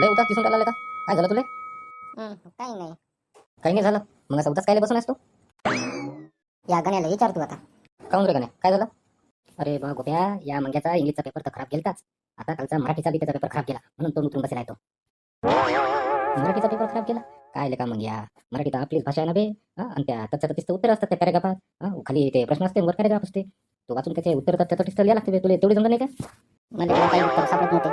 दिसून राहिला का? काय झालं तुला? काही नाही. काही नाही झालं? मग असं उदास काय बसून आहेस तू? या गण्याला विचार तू आता. काऊन रे नाही काय झालं? अरे बा गोप्या या मंग्याचा इंग्लिशचा पेपर तर खराब गेलताच. आता कालचा मराठीचा बी त्याचा पेपर खराब गेला. म्हणून तो उतरून बसेला तो. मराठीचा पेपर खराब गेला? काय का मग या मराठी तर आपलीच भाषा आहे ना बे. हा, आणि त्या त्याचं तिथं उत्तर असतात त्या पॅरेग्राफात. खाली ते प्रश्न असते वर पॅरेग्राफ असते. तो वाचून त्याचे उत्तर तर त्याचं तिथं लिहा लागते. तुला तेवढी जमलं नाही का? मला काही उत्तर सापडत नव्हते.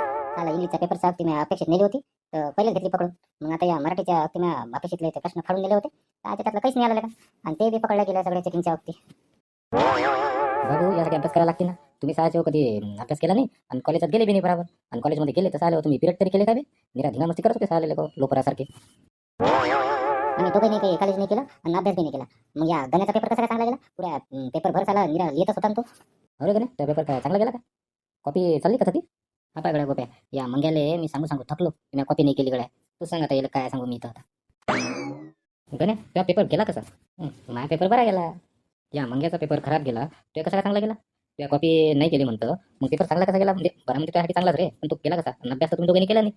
मला इंग्लिशचा पेपर साथ मी अपेक्षित नेली होती. तर पहिलेच घेतली पकडून. मग आता या मराठीच्या तुम्ही अपेक्षितले ते प्रश्न फाडून नेले होते. आता त्यातलं काहीच नाही आलं का? आणि ते बी पकडल्या गेल्या सगळ्या चेकिंगच्या वक्ती बाबू यासाठी अभ्यास करायला लागते ना. तुम्ही शाळेच्या कधी अभ्यास केला नाही आणि कॉलेजात गेले बी नाही बरोबर. आणि कॉलेजमध्ये गेले तर आले तुम्ही पिरियड तरी केले का बे? निरा धिंगा मस्ती करत होते साले लोक लोपरासारखे आणि तो काही नाही काही कॉलेज नाही केलं आणि अभ्यास बी नाही केला. मग या गण्याचा पेपर कसा काय चांगला गेला? पुऱ्या पेपर भर झाला निरा लिहितच होता तो. अरे नाही त्या पेपर काय चांगला गेला का? कॉपी चालली का ती हा पाय गड्या गोप्या या मंग्याले मी सांगू सांगू थकलो मी कॉपी नाही केली गड्या तू सांग आता याला काय सांगू मी इथं आता गण्या त्या पेपर गेला कसा माझा पेपर बरा गेला या मंग्याचा पेपर खराब गेला तो कसा काय चांगला गेला त्या कॉपी नाही केली म्हणतं मग पेपर चांगला कसा गेला म्हणजे बरं म्हणजे त्यासाठी चांगलाच रे पण तो केला कसा अभ्यास तर तुम्ही दोघांनी केला नाही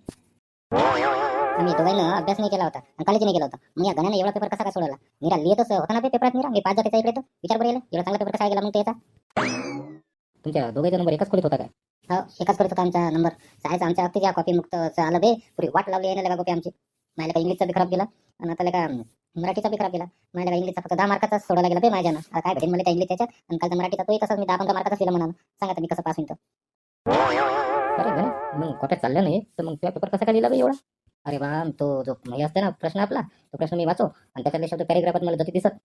आम्ही दोघांना अभ्यास नाही केला होता आणि कॉलेज नाही केला होता मग या गण्याने एवढा पेपर कसा काय सोडला निरा लिहितच होता ना पेपरात निरा मी पाच जातीचा इकडे तो विचार बरं येईल एवढा चांगला पेपर कसा गेला मग त्याचा तुमच्या दोघांचा नंबर एकाच खोलीत होता काय हो एकाच करत होता आमचा नंबर सायन्स आमच्या अगदी कॉपी मुक्त आलं बे. पुरी वाट लावली आहे ना कॉपी आमची. माझ्या का इंग्लिशचा बी खराब गेला आणि आता का मराठीचा बी खराब गेला माझ्या का इंग्लिशचा फक्त दहा मार्काचा सोडायला गेला बे माझ्यानं आता काय भेटेल मला त्या इंग्लिश त्याच्यात आणि कालचा मराठीचा तोही तसाच. मी दहा पंधरा मार्काचा लिहिला म्हणा सांगा मी कसं पास होईल अरे मग कॉप्यात चाललं नाही. तर मग तुझा पेपर कसा काय लिहिला बा एवढा? अरे बा तो जो हे असते ना प्रश्न आपला तो प्रश्न मी वाचो. आणि त्याच्यातले शब्द पॅरेग्राफात मला जरी दिसत.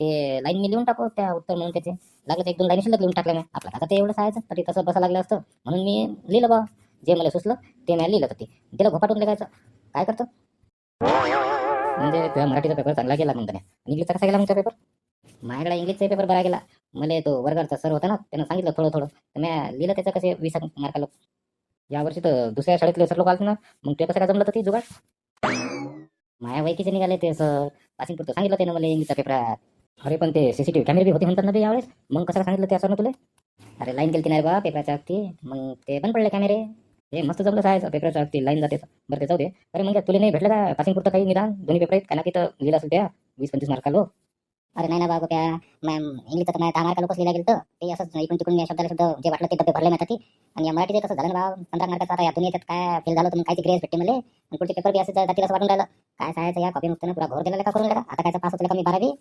ते लाईन मी लिहून टाकू त्या उत्तर म्हणून त्याचे. लागलं एक दोन लाईन शिल्लक लिहून टाकल्या मी. आपला आता ते एवढं सायचं तरी तसं बसा लागलं असतं. म्हणून मी लिहिलं बा. जे मला सुचलं ते मी लिहिलं तर ते. त्याला घोपाटून लिहायचं. काय करतो? म्हणजे तुझ्या मराठीचा पेपर चांगला गेला मग त्याने. इंग्लिशचा कसा गेला मग पेपर माझ्याकडे इंग्लिशचा पेपर बरा गेला. मला तो वर्गाचा सर होता ना त्यानं सांगितलं थोडं थोडं. तर मी लिहिलं त्याचं कसे वीस मार्काला यावर्षी तर दुसऱ्या शाळेतले सर लोक आले ना मग ते कसं काय जमलं तर ती जुगाड? माया वैकीचे निघाले ते सर पासिंग पुरतं सांगितलं त्यानं मला इंग्लिशचा पेपरात अरे पण ते सीसीटीव्ही कॅमेरे बी होते म्हणतात ना बे यावेळेस. मग कसं सांगितलं सांगितलं त्या सरनं तुला? अरे लाईन गेली नाही रे बा पेपराच्या अगदी. मग ते बंद पडले कॅमेरे हे मस्त जमलं सायचं पेपराच्या अगदी. लाईन जाते. बरं ते जाऊ दे. अरे मग तुला नाही भेटलं का? पासिंग पुरतं काही निदान? दोन्ही पेपर आहेत. का ना तिथं लिहिलं असेल त्या. वीस पंचवीस मार्कालो अरे नाही ना बाबा त्या मॅम इंग्लिशचा तर माझ्या दहा मार्का लोकच लिहिला गेलं तर? ते असंच इकडून तिकडून या शब्दाला शब्द जे वाटलं ते डबे भरले माहिती आणि या मराठीचे तसं झालं ना बाबा पंधरा मार्काचा आता या दोन्ही काय फेल झालं तर मग काहीची ग्रेस भेटते मला आणि पुढचे पेपर बी असं जातील असं वाटून राहिलं. काय सायचं या कॉपी मुक्त पुरा घोर दिलेला का? करून राहिला? आता काय पास होतं का मी बारावी?